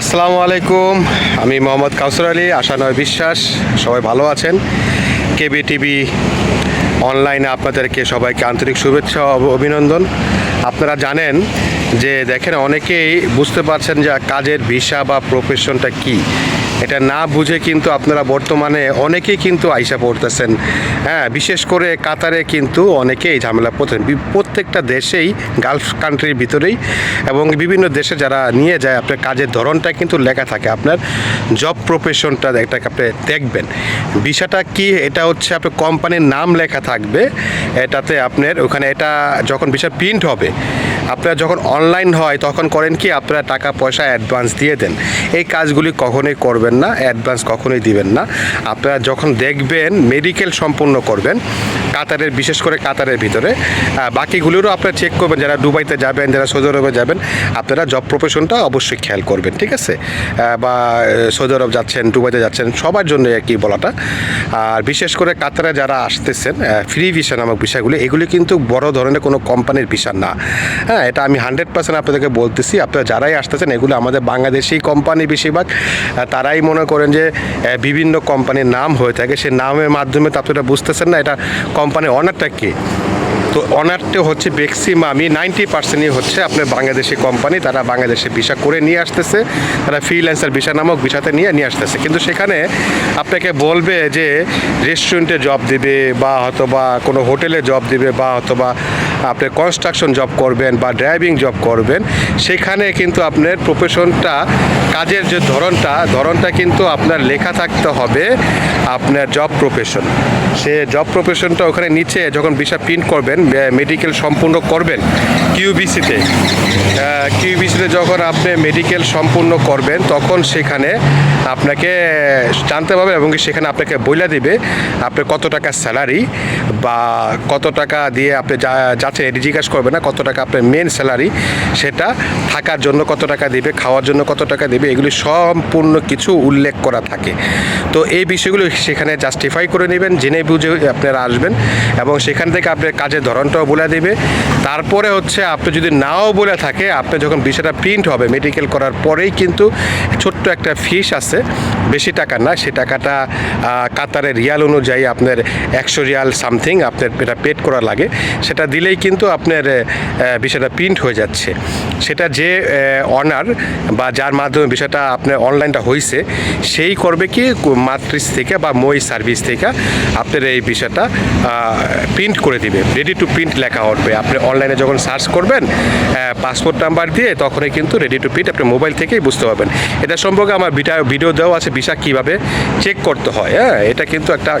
আসসালামু আলাইকুম। আমি মোহাম্মদ কাউসর আলী আশানয় বিশ্বাস। সবাই ভালো আছেন? কেবি টিভি অনলাইনে আপনাদেরকে সবাইকে আন্তরিক শুভেচ্ছা অভিনন্দন। আপনারা জানেন যে দেখেন, অনেকেই বুঝতে পারছেন যে কাজের ভিসা বা প্রফেশনটা কি। এটা না বুঝে কিন্তু আপনারা বর্তমানে অনেকেই কিন্তু আইসা পড়তেছেন। হ্যাঁ বিশেষ করে কাতারে কিন্তু অনেকেই ঝামেলা পড়তেন প্রত্যেকটা দেশেই গালফ কান্ট্রির ভিতরেই এবং বিভিন্ন দেশে যারা নিয়ে যায়, আপনার কাজের ধরনটা কিন্তু লেখা থাকে। আপনার জব প্রফেশনটা একটা আপনি দেখবেন। বিষয়টা কি? এটা হচ্ছে আপনার কোম্পানির নাম লেখা থাকবে। এটাতে আপনার ওখানে এটা যখন বিষয় প্রিন্ট হবে আপনারা যখন অনলাইন হয়, তখন করেন কি, আপনারা টাকা, পয়সা অ্যাডভান্স দিয়ে দেন। এই কাজগুলি কখনোই করবেন না অ্যাডভান্স কখনোই দিবেন না। আপনারা যখন দেখবেন মেডিকেল সম্পূর্ণ করবেন, কাতারের, বিশেষ করে কাতারের ভিতরে বাকিগুলোরও আপনারা চেক করবেন, যারা দুবাইতে যাবেন, যারা সৌদি আরবে যাবেন, আপনারা জব প্রফেশনটা অবশ্যই খেয়াল করবেন, ঠিক আছে? বা সৌদি আরব যাচ্ছেন, দুবাইতে যাচ্ছেন, সবার জন্য আর কি বলাটা। আর বিশেষ করে কাতারে যারা আসতেছেন ফ্রি ভিসা নামক বিষয়গুলি, এগুলি কিন্তু বড় ধরনের কোনো কোম্পানির ভিসা না। হ্যাঁ এটা আমি হান্ড্রেড পার্সেন্ট আপনাদেরকে বলতেছি। আপনারা যারাই আসতেছেন, এগুলো আমাদের বাংলাদেশি কোম্পানি বেশিরভাগ। তারাই মনে করেন যে বিভিন্ন কোম্পানির নাম হয়ে থাকে। সে নামের মাধ্যমে তো আপনারা বুঝতেছেন না, এটা কোম্পানির অনারটা কে। তো অনারটা হচ্ছে ম্যাক্সিমামই নাইনটি পার্সেন্টই হচ্ছে আপনার বাংলাদেশি কোম্পানি তারা বাংলাদেশে ভিসা করে নিয়ে আসতেছে। তারা ফ্রিল্যান্সার ভিসা নামক ভিসাতে নিয়ে নিয়ে আসতেছে। কিন্তু সেখানে আপনাকে বলবে যে রেস্টুরেন্টে জব দিবে বা হয়তো বা কোনো হোটেলে জব দিবে বা হয়তো বা আপনি কনস্ট্রাকশন জব করবেন বা ড্রাইভিং জব করবেন, সেখানে কিন্তু আপনার প্রফেশনটা কাজের যে ধরনটা ধরনটা কিন্তু আপনার লেখা থাকতে হবে আপনার জব প্রফেশন সে জব প্রফেশনটা ওখানে নিচে যখন ভিসা প্রিন্ট করবেন মেডিকেল সম্পূর্ণ করবেন কিউবিসিতে কিউবিসিতে যখন আপনি মেডিকেল সম্পূর্ণ করবেন, তখন সেখানে আপনাকে জানতে পারবে এবং সেখানে আপনাকে বইলা দিবে আপনি কত টাকা স্যালারি বা কত টাকা দিয়ে আপনি যা যাচ্ছে জিজ্ঞাসা করবে না কত টাকা আপনার মেন স্যালারি সেটা থাকার জন্য কত টাকা দিবে, খাওয়ার জন্য কত টাকা দিবে, এগুলি সম্পূর্ণ কিছু উল্লেখ করা থাকে। তো এই বিষয়গুলো সেখানে জাস্টিফাই করে নেবেন, জেনে বুঝে আপনারা আসবেন এবং সেখান থেকে আপনার কাজের ধরনটাও বলে দেবে। তারপরে হচ্ছে আপনি যদি নাও বলে থাকে, আপনি যখন বিষয়টা প্রিন্ট হবে মেডিকেল করার পরেই কিন্তু ছোট্ট একটা ফিস আছে। বেশি টাকা না সে টাকাটা আহ, কাতারের রিয়াল অনুযায়ী আপনার একশো রিয়াল সামথিং আপনার এটা পেড করা লাগে। সেটা দিলেই কিন্তু আপনার বিষয়টা প্রিন্ট হয়ে যাচ্ছে। সেটা যে অনার বা যার মাধ্যমে বিষয়টা আপনার অনলাইনটা হয়েছে সেই করবে কি মাতৃস থেকে বা মই সার্ভিস থেকে আপনার এই বিষয়টা প্রিন্ট করে দিবে। রেডি টু প্রিন্ট লেখা উঠবে। আপনি অনলাইনে যখন সার্চ করবেন পাসপোর্ট নাম্বার দিয়ে তখনই কিন্তু রেডি টু প্রিন্ট আপনি মোবাইল থেকেই বুঝতে পারবেন। এটা সম্পর্কে আমার ভিডিও দেওয়া আছে ভিসা কীভাবে চেক করতে হয় হ্যাঁ? এটা কিন্তু একটা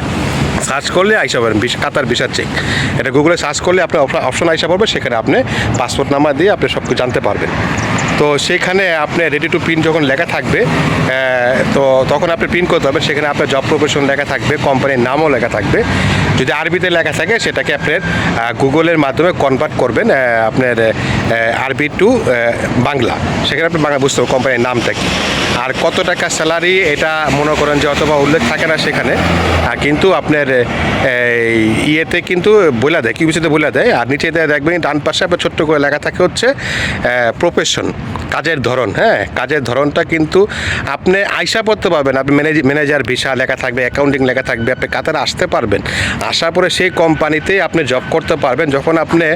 সার্চ করলে আইসা পারেন কাতার ভিসা চেক এটা গুগলে সার্চ করলে আপনার অপশন আইসা পড়বে, সেখানে আপনি পাসপোর্ট নাম্বার দিয়ে আপনি সব কিছু জানতে পারবেন। তো সেখানে আপনি রেডি টু প্রিন্ট যখন লেখা থাকবে তো তখন আপনি প্রিন্ট করতে হবে, সেখানে আপনার জব প্রফেশন লেখা থাকবে কোম্পানির নামও লেখা থাকবে। যদি আরবিতে লেখা থাকে, সেটাকে আপনার গুগলের মাধ্যমে কনভার্ট করবেন আপনার আরবি টু বাংলা। সেখানে আপনি বাংলা বুঝতে হবে কোম্পানির নামটা কি আর কত টাকা স্যালারি এটা মনে করেন যে অথবা উল্লেখ থাকে না সেখানে কিন্তু আপনার ইয়েতে কিন্তু বলে দেয় কিউবিসিতে বলে দেয়, আর নিচে দেখবেন ডান পাশে আপনার ছোট্ট করে লেখা থাকে হচ্ছে প্রফেশন কাজের ধরন হ্যাঁ কাজের ধরনটা কিন্তু আপনি আইসা পড়তে পারবেন, আপনি ম্যানেজ- ম্যানেজার, ভিসা লেখা থাকবে, অ্যাকাউন্টিং লেখা থাকবে, আপনি কাতারে আসতে পারবেন। আসার পরে সেই কোম্পানিতেই আপনি জব করতে পারবেন, যখন আপনি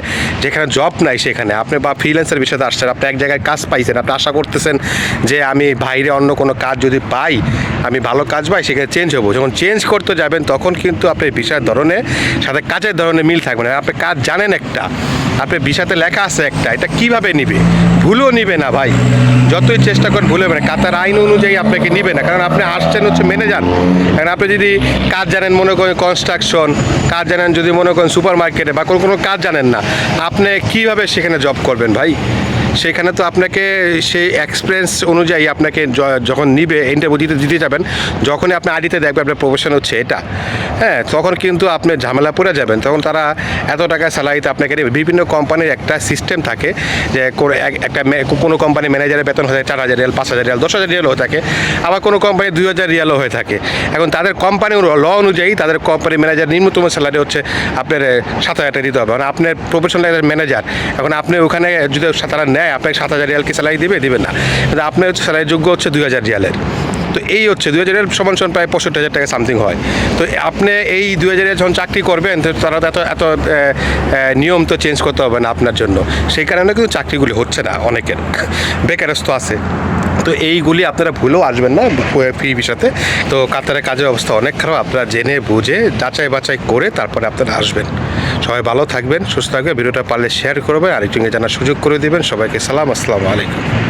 যেখানে জব নাই সেখানে, আপনি বা ফ্রিল্যান্সের বিষয়তে আসছেন, আপনি এক জায়গায় কাজ পাইছেন, আপনি আশা করতেছেন যে আমি বাইরে অন্য কোনো কাজ যদি পাই, আমি ভালো কাজ পাই, সেখানে চেঞ্জ হব। যখন চেঞ্জ করতে যাবেন, তখন কিন্তু আপনি ভিসার ধরনে, সাথে কাজের ধরনে মিল থাকবে না। আপনি কাজ জানেন একটা, আপনি ভিসাতে লেখা আছে একটা, এটা কীভাবে নিবে? ভুলও নিবে না ভাই। যতই চেষ্টা করেন ভুল না কাতার আইন অনুযায়ী আপনাকে নিবে না। কারণ আপনি আসছেন হচ্ছে মেনে যান। কারণ আপনি যদি কাজ জানেন মনে করেন কনস্ট্রাকশন কাজ জানেন যদি মনে করেন সুপার মার্কেটে বা কোনো কোনো কাজ জানেন না, আপনি কীভাবে সেখানে জব করবেন ভাই? সেখানে তো আপনাকে সেই এক্সপিরিয়েন্স অনুযায়ী আপনাকে যখন নিবে ইন্টারভিউ দিতে দিতে যাবেন, যখনই আপনি আইডিতে দেখবে আপনার প্রফেশন হচ্ছে এটা। হ্যাঁ তখন কিন্তু আপনি ঝামেলা পড়ে যাবেন। তখন তারা এত টাকা স্যালারিতে আপনাকে দেবে। বিভিন্ন কোম্পানির একটা সিস্টেম থাকে যে একটা কোনো কোম্পানি ম্যানেজারের বেতন হয়ে চার হাজার রিয়াল, পাঁচ হাজার রিয়াল, দশ হাজার রিয়াল হয়ে থাকে। আবার কোনো কোম্পানি দুই হাজার রিয়ালও হয়ে থাকে। এখন তাদের কোম্পানির ল অনুযায়ী তাদের কোম্পানি ম্যানেজার নিম্নতম স্যালারি হচ্ছে আপনার সাত হাজার টাকা দিতে হবে। মানে আপনার প্রফেশনাল ম্যানেজার এখন আপনি ওখানে যদি তারা নেয়, আপনাকে সাত হাজার রিয়াল কি স্যালারি দিবে? দিবে না। কিন্তু আপনার হচ্ছে স্যালারি যোগ্য হচ্ছে দুই হাজার রিয়ালের। তো এই হচ্ছে, দুই হাজারের সমান সমান প্রায় পঁয়ষট্টি হাজার টাকা সামথিং হয়। তো আপনি এই দুই হাজারের যখন চাকরি করবেন, তো তারা এত এত নিয়ম তো চেঞ্জ করতে হবে না আপনার জন্য। সেই কারণে কিন্তু চাকরিগুলি হচ্ছে না অনেকের, বেকারস্থ আছে। তো এইগুলি আপনারা ভুলেও আসবেন না ফ্রি বিষয়তে তো কাতারের কাজের অবস্থা অনেক খারাপ, আপনারা জেনে বুঝে যাচাই বাছাই করে তারপরে আপনারা আসবেন। সবাই ভালো থাকবেন, সুস্থ থাকবেন, ভিডিওটা পারলে শেয়ার করবেন আরেকজনকে জানার সুযোগ করে দিবেন। সবাইকে সালাম, আসসালামু আলাইকুম।